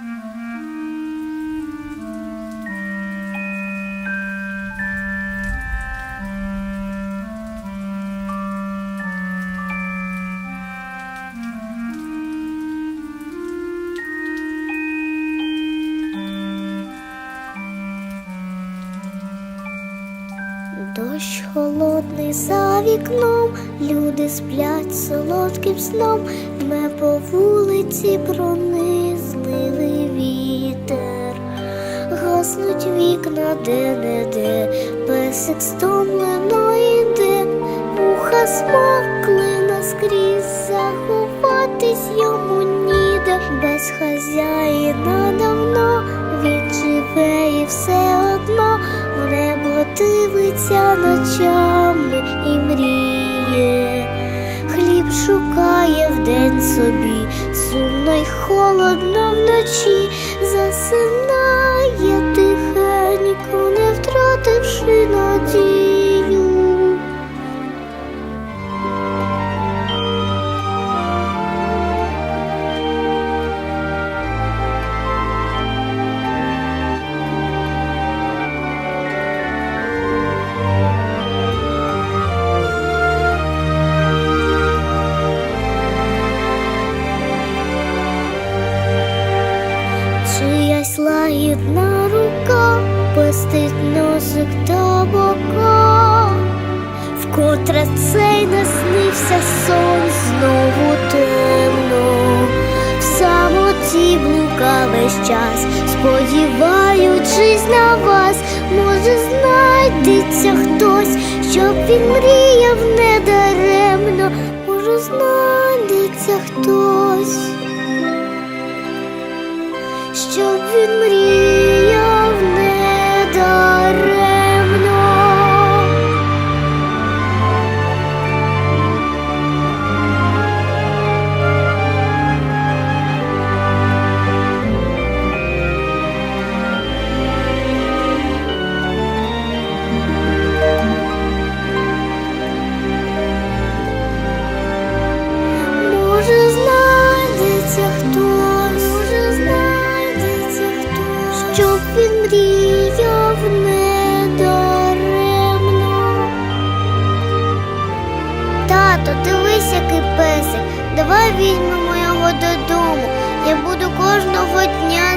Mm-hmm. Дощ холодний за вікном, люди сплять солодким сном, Дме по вулиці пронизливий вітер, гаснуть вікна де-не-де, песик стомлено йде, вуха смокли наскрізь, заховатись йому ніде, без хазяїна дивиться ночами і мріє, хліб шукає вдень собі, сумно й холодно вночі, засинає лагідна рука пестить носик та бока, вкотре цей наснився сон знову темно, в самоті блука весь час, сподіваючись на вас, може знайдеться хтось, щоб він мріяв недаремно, може знайдеться хтось щоб він мріяв Тато, дивись, який песик, давай візьмемо його додому. Я буду кожного дня